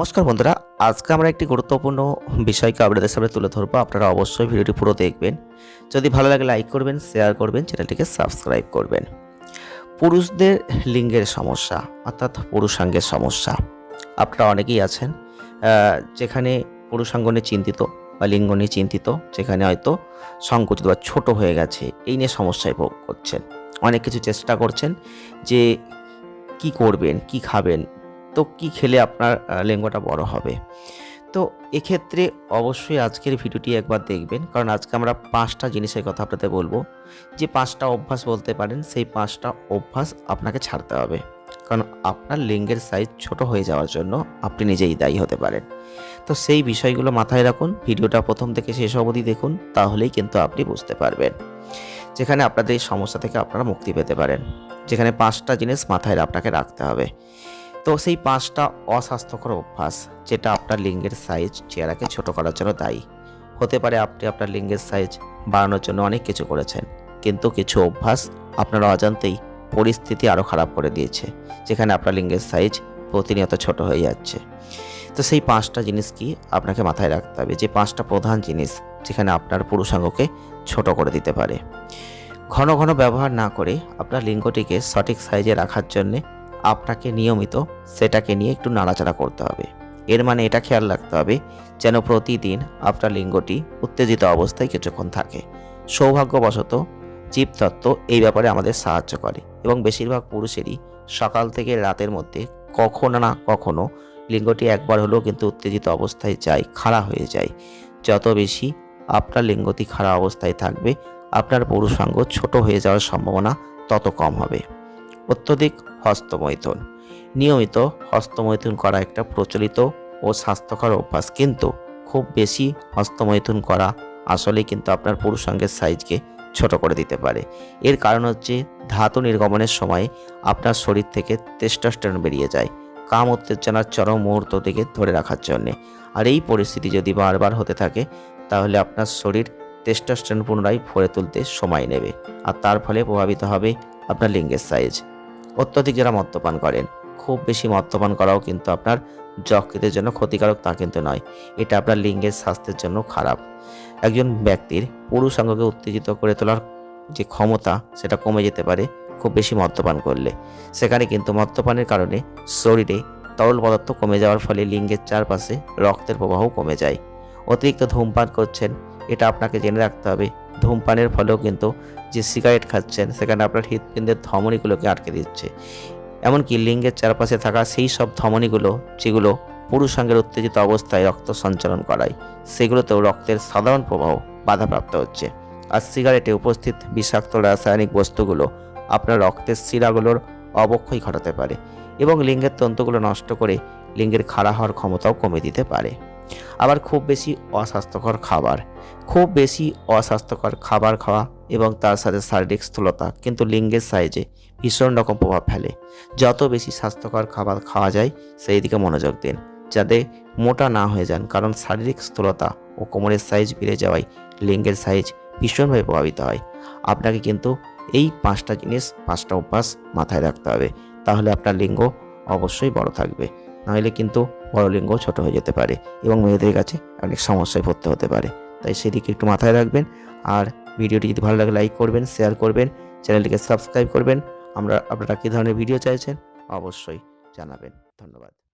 নমস্কার বন্ধুরা, আজকে আমরা একটি গুরুত্বপূর্ণ বিষয়কে আপনাদের সামনে তুলে ধরবো। আপনারা অবশ্যই ভিডিওটি পুরো দেখবেন। যদি ভালো লাগে লাইক করবেন, শেয়ার করবেন, চ্যানেলটিকে সাবস্ক্রাইব করবেন। পুরুষদের লিঙ্গের সমস্যা, অর্থাৎ পুরুষাঙ্গের সমস্যা, আপনারা অনেকেই আছেন যেখানে পুরুষাঙ্গ নিয়ে চিন্তিত বা লিঙ্গ নিয়ে চিন্তিত, যেখানে হয়তো সংকুচিত বা ছোট হয়ে গেছে, এই নিয়ে সমস্যায় ভোগ করছেন। অনেক কিছু চেষ্টা করছেন যে কি করবেন, কি খাবেন তো কি খেলে আপনার লিঙ্গটা বড় হবে? তো এক্ষেত্রে অবশ্যই আজকের ভিডিওটি একবার দেখবেন, কারণ আজকে আমরা পাঁচটা জিনিসের কথা আপনাদের বলব। যে পাঁচটা অভ্যাস বলতে পারেন, সেই পাঁচটা অভ্যাস আপনাকে ছাড়তে হবে। কারণ আপনার লিঙ্গের সাইজ ছোট হয়ে যাওয়ার জন্য আপনি নিজেই দায়ী হতে পারেন। তো সেই বিষয়গুলো মাথায় রাখুন, ভিডিওটা প্রথম থেকে শেষ অবধি দেখুন, তাহলেই কিন্তু আপনি বুঝতে পারবেন। যেখানে আপনাদের এই সমস্যা থেকে আপনারা মুক্তি পেতে পারেন। যেখানে পাঁচটা জিনিস মাথায় আপনাকে রাখতে হবে। তো সেই পাঁচটা অস্বাস্থ্যকর অভ্যাস যেটা আপনার লিঙ্গের সাইজ চেহারাকে ছোট করার জন্য দায়ী। হতে পারে আপনি আপনার লিঙ্গের সাইজ বাড়ানোর জন্য অনেক কিছু করেছেন, কিন্তু কিছু অভ্যাস আপনার অজান্তেই পরিস্থিতি আরও খারাপ করে দিয়েছে, যেখানে আপনার লিঙ্গের সাইজ প্রতিনিয়ত ছোট হয়ে যাচ্ছে। তো সেই পাঁচটা জিনিস কি আপনাকে মাথায় রাখতে হবে? যে পাঁচটা প্রধান জিনিস যেখানে আপনার পুরুষাঙ্গকে ছোট করে দিতে পারে। ঘন ঘন ব্যবহার না করে আপনার লিঙ্গটিকে সঠিক সাইজে রাখার জন্যে আপনাকে নিয়মিত সেটাকে নিয়ে একটু নাড়াচাড়া করতে হবে। এর মানে এটা খেয়াল রাখতে হবে যেন প্রতিদিন আপনার লিঙ্গটি উত্তেজিত অবস্থায় কিছুক্ষণ থাকে। সৌভাগ্যবশত জীবতত্ত্ব এই ব্যাপারে আমাদের সাহায্য করে এবং বেশিরভাগ পুরুষেরই সকাল থেকে রাতের মধ্যে কখনো না কখনো লিঙ্গটি একবার হলেও কিন্তু উত্তেজিত অবস্থায় যায়, খাড়া হয়ে যায়। যত বেশি আপনার লিঙ্গটি খাড়া অবস্থায় থাকবে, আপনার পুরুষাঙ্গ ছোট হয়ে যাওয়ার সম্ভাবনা তত কম হবে। অত্যধিক হস্তমৈথুন। নিয়মিত হস্তমৈথুন করা একটা প্রচলিত ও স্বাস্থ্যকর অভ্যাস, কিন্তু খুব বেশি হস্তমৈথুন করা আসলেই কিন্তু আপনার পুরুষাঙ্গের সাইজকে ছোট করে দিতে পারে। এর কারণ হচ্ছে ধাতু নির্গমনের সময় আপনার শরীর থেকে টেস্টোস্টেরন বেরিয়ে যায়, কাম, উত্তেজনার চরম মুহূর্ত থেকে ধরে রাখার জন্যে। আর এই পরিস্থিতি যদি বারবার হতে থাকে, তাহলে আপনার শরীর টেস্টোস্টেরন পুনরায় ভরে তুলতে সময় নেবে। আর তার ফলে প্রভাবিত হবে আপনার লিঙ্গের সাইজ অত্যধিক যারা মদ্যপান করেন, খুব বেশি মদ্যপান করাও কিন্তু আপনার যকৃতের জন্য ক্ষতিকারক তা কিন্তু নয়। এটা আপনার লিঙ্গের স্বাস্থ্যের জন্য খারাপ। একজন ব্যক্তির পুরুষাঙ্গকে উত্তেজিত করে তোলার যে ক্ষমতা, সেটা কমে যেতে পারে খুব বেশি মদ্যপান করলে। সেখানে কিন্তু মদ্যপানের কারণে শরীরে তরল পদার্থ কমে যাওয়ার ফলে লিঙ্গের চারপাশে রক্তের প্রবাহ কমে যায়। অতিরিক্ত ধূমপান করছেন, এটা আপনাকে জেনে রাখতে হবে। ধূমপানের ফলেও কিন্তু যে সিগারেট খাচ্ছেন, সেখানে আপনার হৃৎপিণ্ডের ধমনীগুলোকে আটকে দিচ্ছে। এমনকি লিঙ্গের চারপাশে থাকা সেই সব ধমনীগুলো, যেগুলো পুরুষাঙ্গের উত্তেজিত অবস্থায় রক্ত সঞ্চালন করায়, সেগুলোতেও রক্তের সাধারণ প্রবাহ বাধাপ্রাপ্ত হচ্ছে। আর সিগারেটে উপস্থিত বিষাক্ত রাসায়নিক বস্তুগুলো আপনার রক্তের শিরাগুলোর অবক্ষয় ঘটাতে পারে এবং লিঙ্গের তন্তুগুলো নষ্ট করে লিঙ্গের খাড়া হওয়ার ক্ষমতাও কমে দিতে পারে। আবার খুব বেশি অস্বাস্থ্যকর খাবার। খুব বেশি অস্বাস্থ্যকর খাবার খাওয়া এবং তার সাথে শারীরিক স্থূলতা, কিন্তু লিঙ্গের সাইজে ভীষণ রকম প্রভাব ফেলে। যত বেশি স্বাস্থ্যকর খাবার খাওয়া যায়, সেই দিকে মনোযোগ দিন, যাতে মোটা না হয়ে যান, কারণ শারীরিক স্থূলতা ও কোমরের সাইজ বেড়ে যাওয়ায় লিঙ্গের সাইজ ভীষণভাবে প্রভাবিত হয়। আপনাকে কিন্তু এই পাঁচটা জিনিস, পাঁচটা অভ্যাস মাথায় রাখতে হবে। তাহলে আপনার লিঙ্গ অবশ্যই বড় থাকবে। নাহলে কিন্তু বড় লিঙ্গও ছোট হয়ে যেতে পারে এবং মেয়েদের কাছে অনেক সমস্যায় পড়তে হতে পারে। তাই সেদিকে একটু মাথায় রাখবেন আর ভিডিওটি যদি ভালো লাগে লাইক করবেন, শেয়ার করবেন, চ্যানেলটিকে সাবস্ক্রাইব করবেন। আমরা আপনারা কী ধরনের ভিডিও চাইছেন অবশ্যই জানাবেন। ধন্যবাদ।